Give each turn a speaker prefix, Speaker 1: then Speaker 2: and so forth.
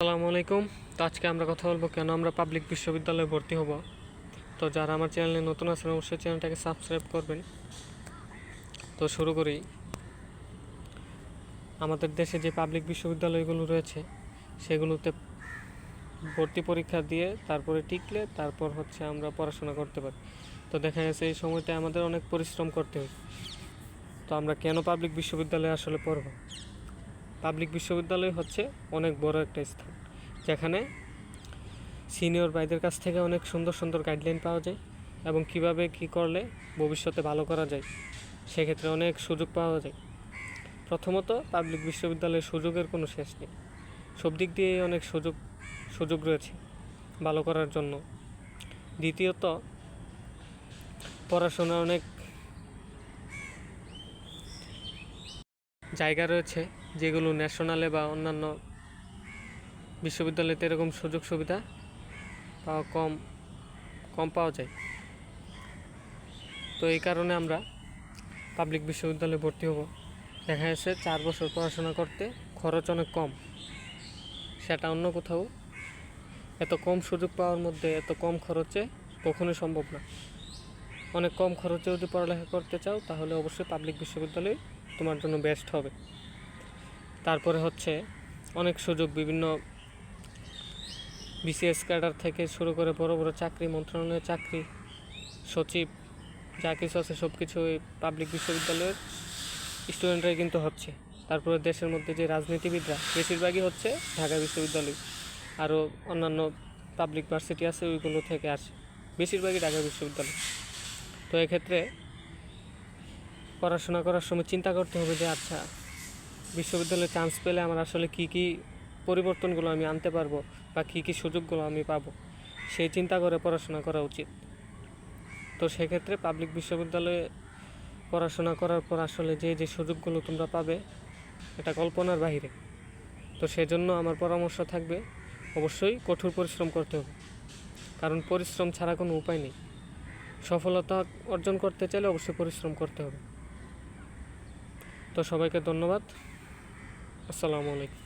Speaker 1: আসসালামু আলাইকুম। তো আজকে আমরা কথা বলব কেন আমরা পাবলিক বিশ্ববিদ্যালয়ে ভর্তি হব। তো যারা আমার চ্যানেলে নতুন আছেন, অবশ্যই চ্যানেলটাকে সাবস্ক্রাইব করবেন। তো শুরু করি। আমাদের দেশে যে পাবলিক বিশ্ববিদ্যালয়গুলো রয়েছে, সেগুলোতে ভর্তি পরীক্ষা দিয়ে তারপরে টিকলে তারপর হচ্ছে আমরা পড়াশোনা করতে পারি। তো দেখা গেছে এই সময়টা আমাদের অনেক পরিশ্রম করতে হয়। তো আমরা কেন পাবলিক বিশ্ববিদ্যালয়ে আসলে পড়ব? পাবলিক বিশ্ববিদ্যালয় হচ্ছে অনেক বড় একটা স্থান, যেখানে সিনিয়র ভাইদের কাছ থেকে অনেক সুন্দর সুন্দর গাইডলাইন পাওয়া যায় এবং কীভাবে কি করলে ভবিষ্যতে ভালো করা যায় সেক্ষেত্রে অনেক সুযোগ পাওয়া যায়। প্রথমত পাবলিক বিশ্ববিদ্যালয়ের সুযোগের কোনো শেষ নেই। সব দিক দিয়ে অনেক সুযোগ সুযোগ রয়েছে ভালো করার জন্য। দ্বিতীয়ত পড়াশোনার অনেক জায়গা রয়েছে যেগুলো ন্যাশনালে বা অন্যান্য বিশ্ববিদ্যালয়তে এরকম সুযোগ সুবিধা পাওয়া কম কম পাওয়া যায়। তো এই কারণে আমরা পাবলিক বিশ্ববিদ্যালয়ে ভর্তি হব। দেখা যাচ্ছে চার বছর পড়াশোনা করতে খরচ অনেক কম। সেটা অন্য কোথাও। এত কম সুযোগ পাওয়ার মধ্যে এত কম খরচে কখনোই সম্ভব না। অনেক কম খরচে যদি পড়ালেখা করতে চাও, তাহলে অবশ্যই পাবলিক বিশ্ববিদ্যালয় তোমার জন্য বেস্ট হবে। তারপরে হচ্ছে অনেক সুযোগ, বিভিন্ন বিসিএস ক্যাডার থেকে শুরু করে বড় বড় চাকরি, মন্ত্রণালয়ের চাকরি, সচিব, যা কিছু আছে সব কিছু এই পাবলিক বিশ্ববিদ্যালয়ের স্টুডেন্টরাই কিন্তু হচ্ছে। তারপরে দেশের মধ্যে যে রাজনীতিবিদরা, বেশিরভাগই হচ্ছে ঢাকা বিশ্ববিদ্যালয়। আরও অন্যান্য পাবলিক ভার্সিটি আছে, ওইগুলো থেকে আসে। বেশিরভাগই ঢাকা বিশ্ববিদ্যালয়। তো এক্ষেত্রে পড়াশোনা করার সময় চিন্তা করতে হবে যে আচ্ছা বিশ্ববিদ্যালয়ে চান্স পেলে আমার আসলে কি কি পরিবর্তনগুলো আমি আনতে পারব বা কী কী সুযোগগুলো আমি পাবো, সেই চিন্তা করে পড়াশোনা করা উচিত। তো সেক্ষেত্রে পাবলিক বিশ্ববিদ্যালয়ে পড়াশোনা করার পর আসলে যে যে সুযোগগুলো তোমরা পাবে, এটা কল্পনার বাহিরে। তো সেজন্য আমার পরামর্শ থাকবে, অবশ্যই কঠোর পরিশ্রম করতে হবে। কারণ পরিশ্রম ছাড়া কোনো উপায় নেই। সফলতা অর্জন করতে চাইলে অবশ্যই পরিশ্রম করতে হবে। তো সবাইকে ধন্যবাদ। আসসালামু আলাইকুম।